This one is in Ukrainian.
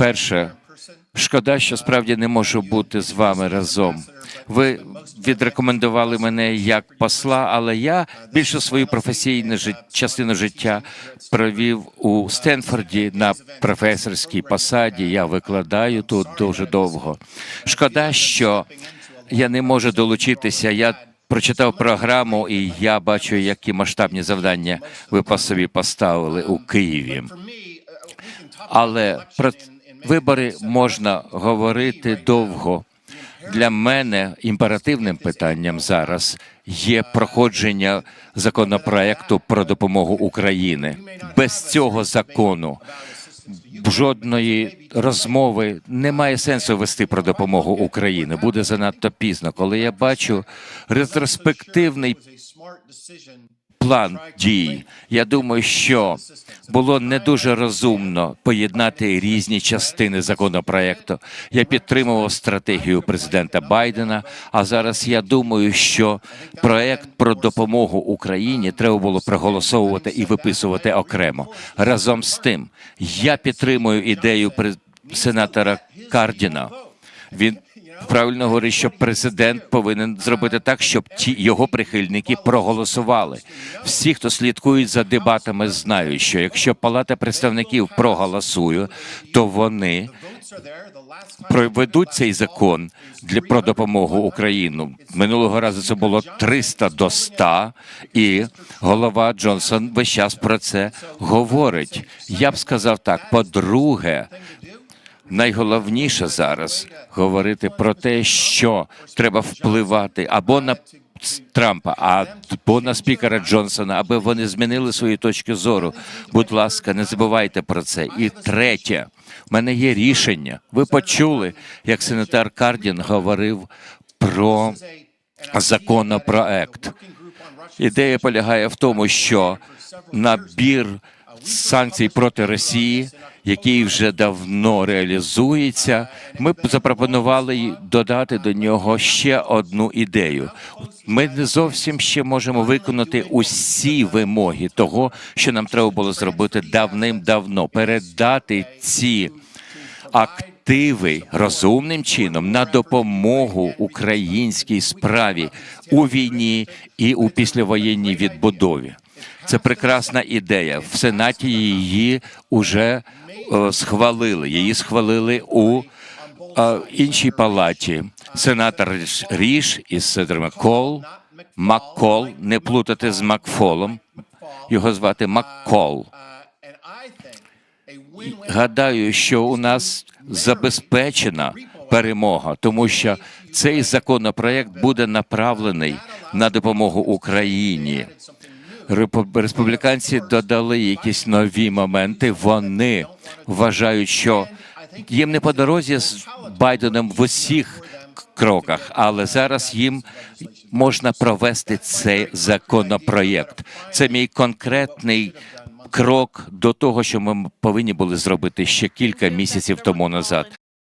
Перше, шкода, що справді не можу бути з вами разом. Ви відрекомендували мене як посла, але я більшу свою професійну жит- частину життя провів у Стенфорді на професорській посаді. Я викладаю тут дуже довго. Шкода, що я не можу долучитися. Я прочитав програму, і я бачу, які масштабні завдання ви по собі поставили у Києві. Але про вибори можна говорити довго. Для мене імперативним питанням зараз є проходження законопроекту про допомогу Україні. Без цього закону жодної розмови немає сенсу вести про допомогу Україні. Буде занадто пізно. Коли я бачу ретроспективний план дій. Я думаю, що було не дуже розумно поєднати різні частини законопроекту. Я підтримував стратегію президента Байдена. А зараз я думаю, що проект про допомогу Україні треба було проголосовувати і виписувати окремо. Разом з тим, я підтримую ідею сенатора Кардіна. Він правильно говорить, що президент повинен зробити так, щоб ті його прихильники проголосували. Всі, хто слідкують за дебатами, знають, що якщо Палата представників проголосує, то вони проведуть цей закон для про допомогу Україну. Минулого разу це було 300 до 100, і голова Джонсон весь час про це говорить. Я б сказав так. По-друге, найголовніше зараз говорити про те, що треба впливати або на Трампа, або на спікера Джонсона, аби вони змінили свої точки зору. Будь ласка, не забувайте про це. І третє, в мене є рішення. Ви почули, як сенатор Кардін говорив про законопроект. Ідея полягає в тому, що набір санкцій проти Росії, який вже давно реалізується, ми запропонували додати до нього ще одну ідею. Ми не зовсім ще можемо виконати усі вимоги того, що нам треба було зробити давним-давно, передати ці активи розумним чином на допомогу українській справі у війні і у післявоєнній відбудові. Це прекрасна ідея. В Сенаті її уже е, схвалили. Її схвалили у е, іншій палаті. Сенатор Ріш із Седр Маккол, Маккол, не плутати з Макфолом. Його звати Маккол. Гадаю, що у нас забезпечена перемога, тому що цей законопроект буде направлений на допомогу Україні. Республіканці додали якісь нові моменти. Вони вважають, що їм не по дорозі з Байденом в усіх кроках, але зараз їм можна провести цей законопроєкт. Це мій конкретний крок до того, що ми повинні були зробити ще кілька місяців тому назад.